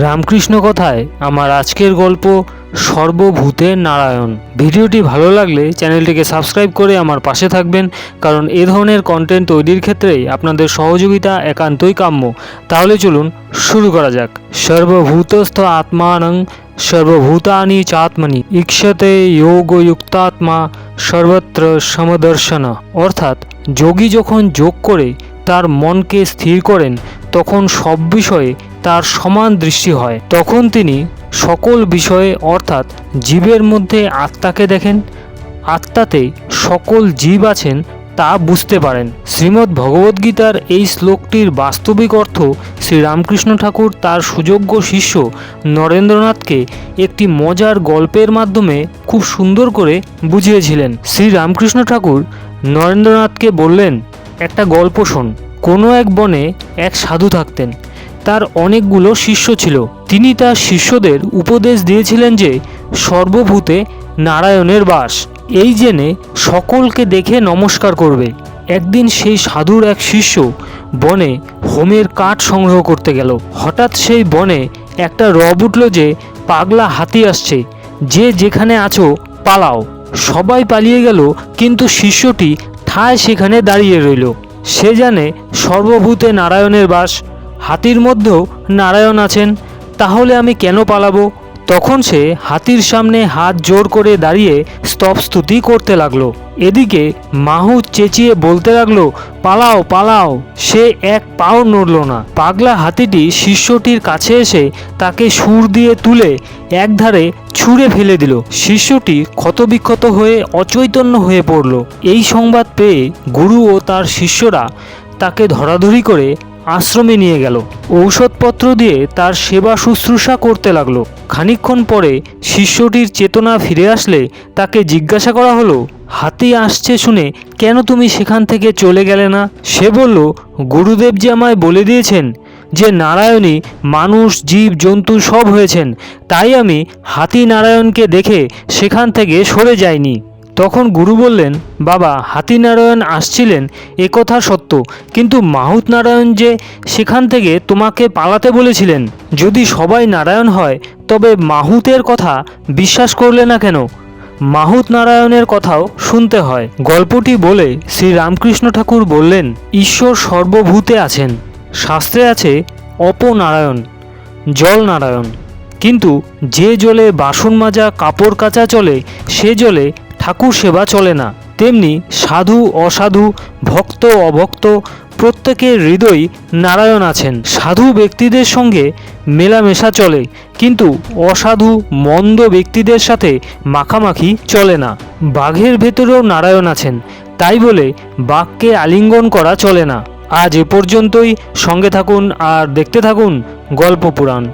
রামকৃষ্ণ কথায় আমার আজকের গল্প সর্বভূতে নারায়ণ। ভিডিওটি ভালো লাগলে চ্যানেলটিকে সাবস্ক্রাইব করে আমার পাশে থাকবেন, কারণ এ ধরনের কন্টেন্ট তৈরির ক্ষেত্রে আপনাদের সহযোগিতা একান্তই কাম্য। তাহলে চলুন শুরু করা যাক। সর্বভূতস্থ আত্মানং সর্বভূতানি চাত্মনি ইক্ষতে যোগযুক্তাত্মা সর্বত্র সমদর্শন। অর্থাৎ যোগী যখন যোগ করে তার মনকে স্থির করেন, তখন সব বিষয়ে তার সমান দৃষ্টি হয়। তখন তিনি সকল বিষয়ে, অর্থাৎ জীবের মধ্যে আত্মাকে দেখেন। আত্মাতে সকল জীব আছেন তা বুঝতে পারেন। শ্রীমদ্ ভগবদ্গীতার এই শ্লোকটির বাস্তবিক অর্থ শ্রীরামকৃষ্ণ ঠাকুর তার সুযোগ্য শিষ্য নরেন্দ্রনাথকে একটি মজার গল্পের মাধ্যমে খুব সুন্দর করে বুঝিয়েছিলেন। শ্রীরামকৃষ্ণ ঠাকুর নরেন্দ্রনাথকে বললেন, একটা গল্প শোন। কোনো এক বনে এক সাধু থাকতেন। তার অনেকগুলো শিষ্য ছিল। তিনি তার শিষ্যদের উপদেশ দিয়েছিলেন যে, সর্বভূতে নারায়ণের বাস। এই জেনে সকলকে দেখে নমস্কার করবে। একদিন সেই সাধুর এক শিষ্য বনে হোমের কাঠ সংগ্রহ করতে গেল। হঠাৎ সেই বনে একটা রব উঠল যে, পাগলা হাতি আসছে। যে যেখানে আছো, পালাও। সবাই পালিয়ে গেল, কিন্তু শিষ্যটি ঠায় সেখানে দাঁড়িয়ে রইল। সে জানে সর্বভূতে নারায়ণের বাস। হাতির মধ্যেও নারায়ণ আছেন, তাহলে আমি কেন পালাবো? তখন সে হাতির সামনে হাত জোর করে দাঁড়িয়ে স্তবস্তুতি করতে লাগল। এদিকে মাহু চেঁচিয়ে বলতে লাগল, পালাও পালাও। সে এক পাও নড়ল না। পাগলা হাতিটি শিষ্যটির কাছে এসে তাকে সুর দিয়ে তুলে একধারে ছুঁড়ে ফেলে দিল। শিষ্যটি ক্ষতবিক্ষত হয়ে অচৈতন্য হয়ে পড়ল। এই সংবাদ পেয়ে গুরু ও তার শিষ্যরা তাকে ধরাধরি করে আশ্রমে নিয়ে গেল। ঔষধপত্র দিয়ে তার সেবা শুশ্রূষা করতে লাগল। খানিকক্ষণ পরে শিষ্যটির চেতনা ফিরে আসলে তাকে জিজ্ঞাসা করা হলো, হাতি আসছে শুনে কেন তুমি সেখান থেকে চলে গেলে না? সে বলল, গুরুদেব যে আমায় বলে দিয়েছেন যে নারায়ণী মানুষ, জীব, জন্তু সব হয়েছেন, তাই আমি হাতি নারায়ণকে দেখে সেখান থেকে সরে যাইনি। তখন গুরু বললেন, বাবা হাতি নারায়ণ আসছিলেন, এ কথা সত্য, কিন্তু মাহুত নারায়ণ যে সেখান থেকে তোমাকে পালাতে বলেছিলেন, যদি সবাই নারায়ণ হয়, তবে মাহুতের কথা বিশ্বাস করলে না কেন? মাহুত নারায়ণের কথাও শুনতে হয়। গল্পটি বলে শ্রী রামকৃষ্ণ ঠাকুর বললেন, ঈশ্বর সর্বভূতে আছেন। শাস্ত্রে আছে, অপনারায়ণ জল নারায়ণ কিন্তু যে জলে বাসন মাজা, কাপড় কাচা চলে, সে জলে ঠাকুর সেবা চলে না। তেমনি সাধু, অসাধু, ভক্ত, অভক্ত প্রত্যেকের হৃদয় নারায়ণ আছেন। সাধু ব্যক্তিদের সঙ্গে মেলামেশা চলে, কিন্তু অসাধু, মন্দ ব্যক্তিদের সাথে মাখামাখি চলে না। বাঘের ভেতরেও নারায়ণ আছেন, তাই বলে বাঘকে আলিঙ্গন করা চলে না। আজ এ পর্যন্তই। সঙ্গে থাকুন আর দেখতে থাকুন গল্প পুরাণ।